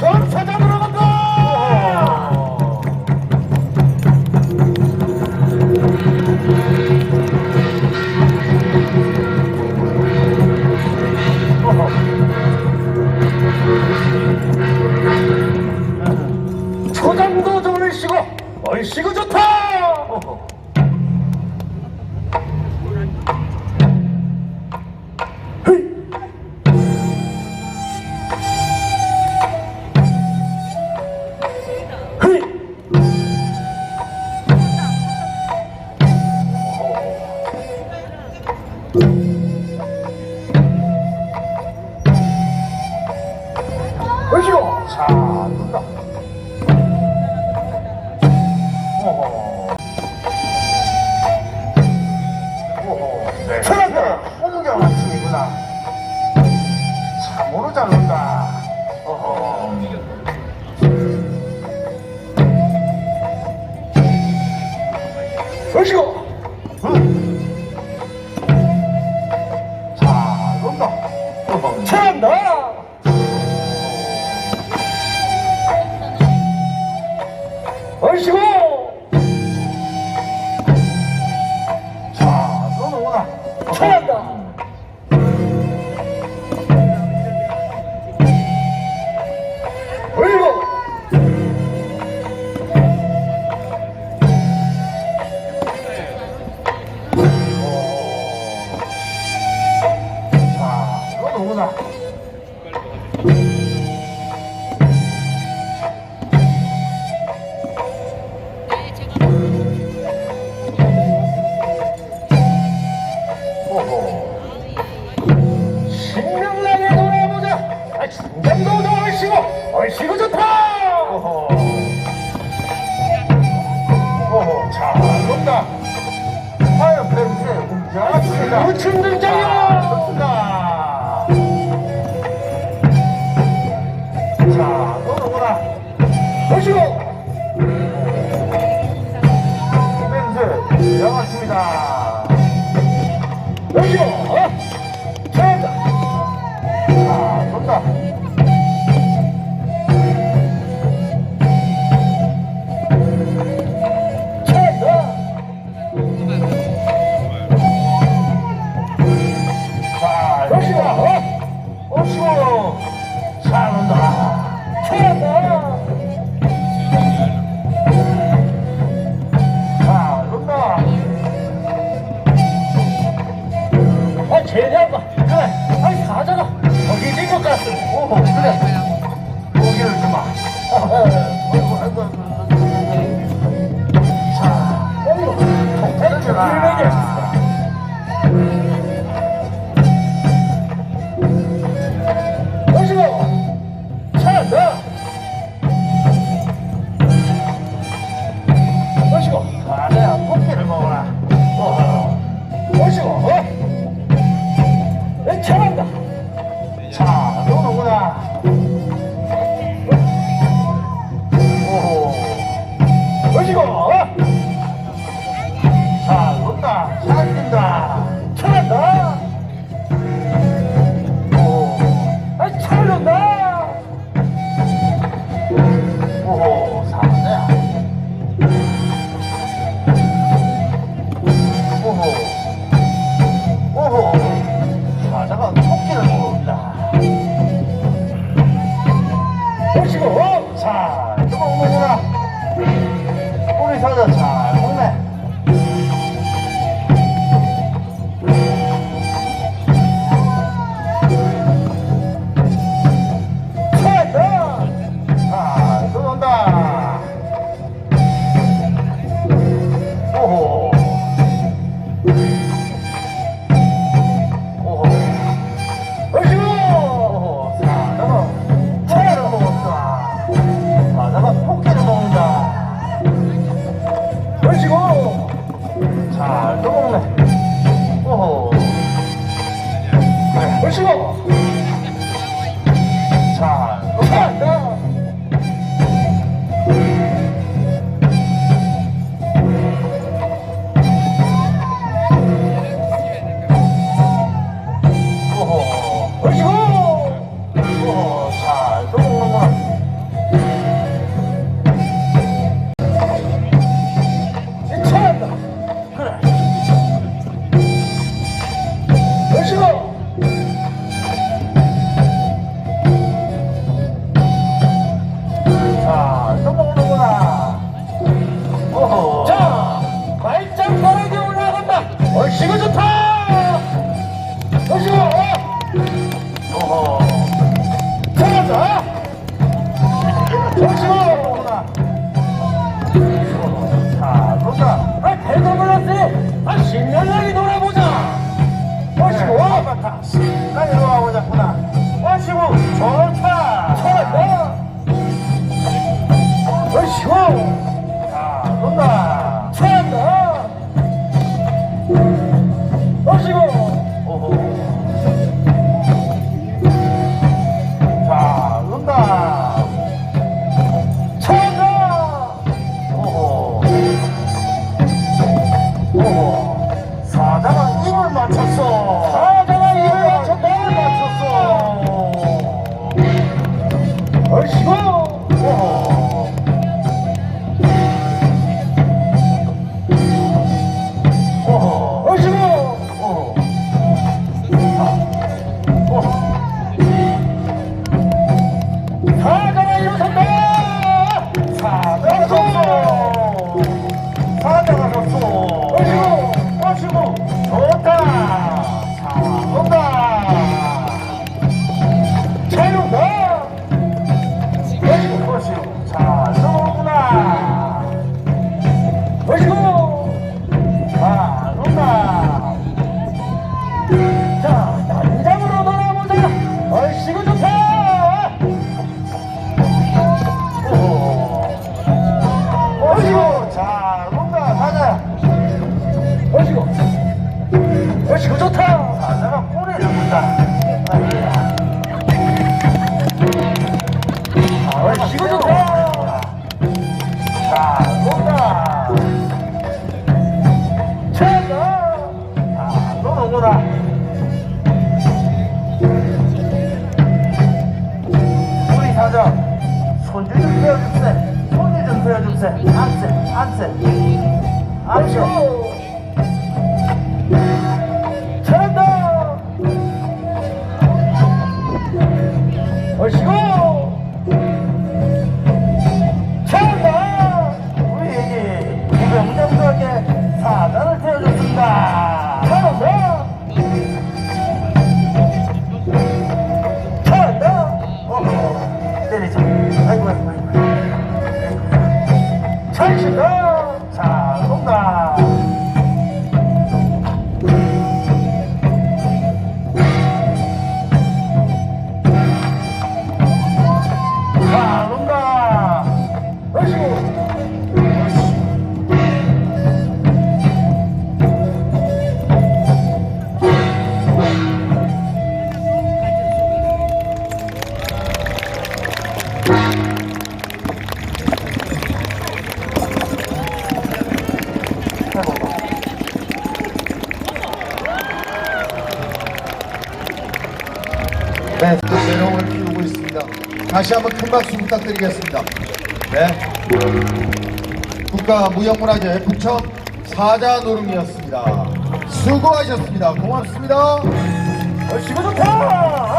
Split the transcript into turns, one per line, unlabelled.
전사자 들어간다! 초장도 좋으시고 얼씨구 좋다! 二师傅嗯。 신명나는 돌아보자. 아, 중간도 얼씨고, 얼씨고 좋다. 오호. 오호, 잘 온다. 하여 펜스에 움직여.
우측 등장이요. 살린다. 천하 谁你
乱挖我家锅的
Answer. Answer. Answer.
네, 또 재능을 키우고 있습니다. 다시 한번 큰 박수 부탁드리겠습니다. 네. 국가무형문화재 부천 사자노름이었습니다. 수고하셨습니다. 고맙습니다.
열심히 좋다!